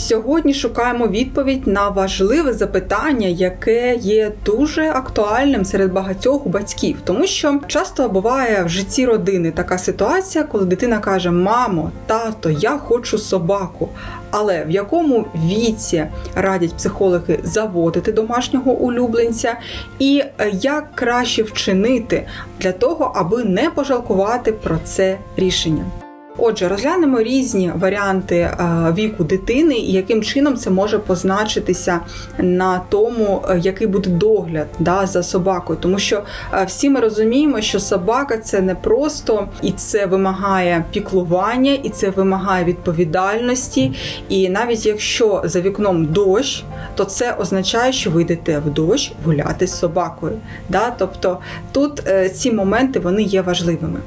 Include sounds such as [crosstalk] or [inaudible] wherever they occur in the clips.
Сьогодні шукаємо відповідь на важливе запитання, яке є дуже актуальним серед багатьох батьків, тому що часто буває в житті родини така ситуація, коли дитина каже: Мамо, тато, я хочу собаку. Але в якому віці радять психологи заводити домашнього улюбленця, і е, як краще вчинити для того, аби не пожалкувати про це рішення? Отже, розглянемо різні варіанти е, віку дитини і яким чином це може позначитися на тому, е, який буде догляд да, за собакою. Тому що е, всі ми розуміємо, що собака це не просто і це вимагає піклування, і це вимагає відповідальності. І навіть якщо за вікном дощ, то це означає, що ви йдете в дощ гуляти з собакою. Да? Тобто тут ці моменти вони є важливими.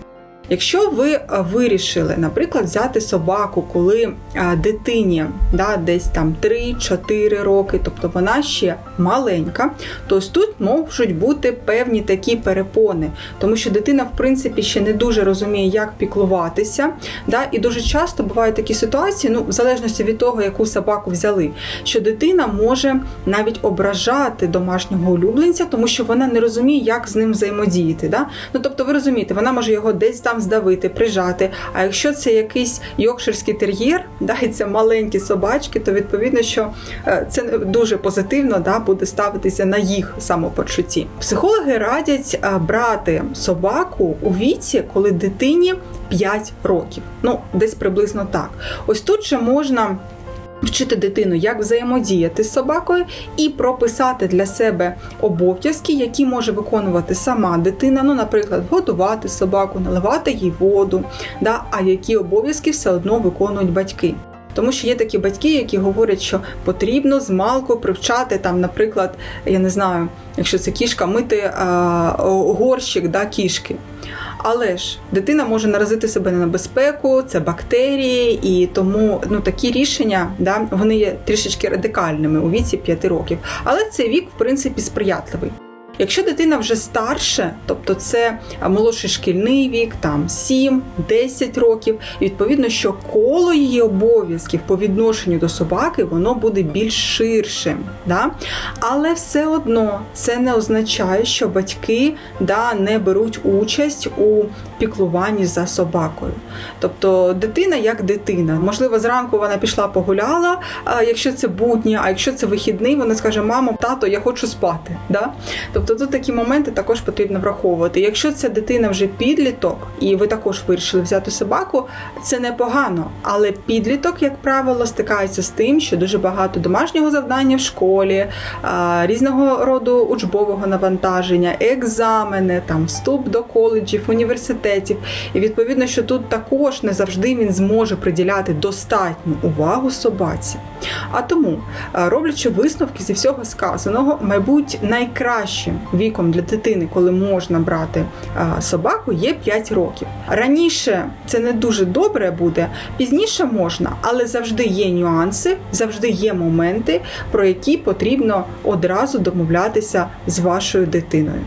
Якщо ви е, вирішили, наприклад, взяти собаку, коли е, дитині да, десь там 3-4 роки, тобто вона ще маленька, то ось тут можуть бути певні такі перепони, тому що дитина, в принципі, ще не дуже розуміє, як піклуватися. Да, І дуже часто бувають такі ситуації, ну, в залежності від того, яку собаку взяли, що дитина може навіть ображати домашнього улюбленця, тому що вона не розуміє, як з ним взаємодіяти. Да? Ну, тобто, ви розумієте, вона може його десь там здавити, прижати. А якщо це якийсь йокширський тер'єр, [laughs] да, і це маленькі собачки, то відповідно, що е, це дуже позитивно да, буде ставитися на їх самопочутті. Психологи радять е, брати собаку у віці, коли дитині 5 років. Ну, десь приблизно так. Ось тут же можна. Вчити дитину, як взаємодіяти з собакою, і прописати для себе обов'язки, які може виконувати сама дитина. Ну, наприклад, годувати собаку, наливати їй воду, да, а які обов'язки все одно виконують батьки. Тому що є такі батьки, які говорять, що потрібно з малку привчати там, наприклад, я не знаю, якщо це кішка, мити а, горщик да, кішки. Але ж дитина може наразити себе на небезпеку, це бактерії, і тому ну такі рішення да, вони є трішечки радикальними у віці 5 років. Але цей вік, в принципі, сприятливий. Якщо дитина вже старше, тобто це молодший шкільний вік, там 7-10 років, відповідно, що коло її обов'язків по відношенню до собаки воно буде більш ширшим. Да? Але все одно це не означає, що батьки да, не беруть участь у піклуванні за собакою. Тобто дитина як дитина. Можливо, зранку вона пішла погуляла, якщо це будні, а якщо це вихідний, вона скаже: Мамо, тато, я хочу спати. Да? Тобто тут такі моменти також потрібно враховувати. Якщо це дитина вже підліток, і ви також вирішили взяти собаку, це непогано. Але підліток, як правило, стикається з тим, що дуже багато домашнього завдання в школі, різного роду учбового навантаження, екзамени, там вступ до коледжів, університетів. І відповідно, що тут також не завжди він зможе приділяти достатню увагу собаці. А тому, роблячи висновки зі всього сказаного, мабуть, найкращим віком для дитини, коли можна брати собаку, є 5 років. Раніше це не дуже добре буде, пізніше можна, але завжди є нюанси, завжди є моменти, про які потрібно одразу домовлятися з вашою дитиною.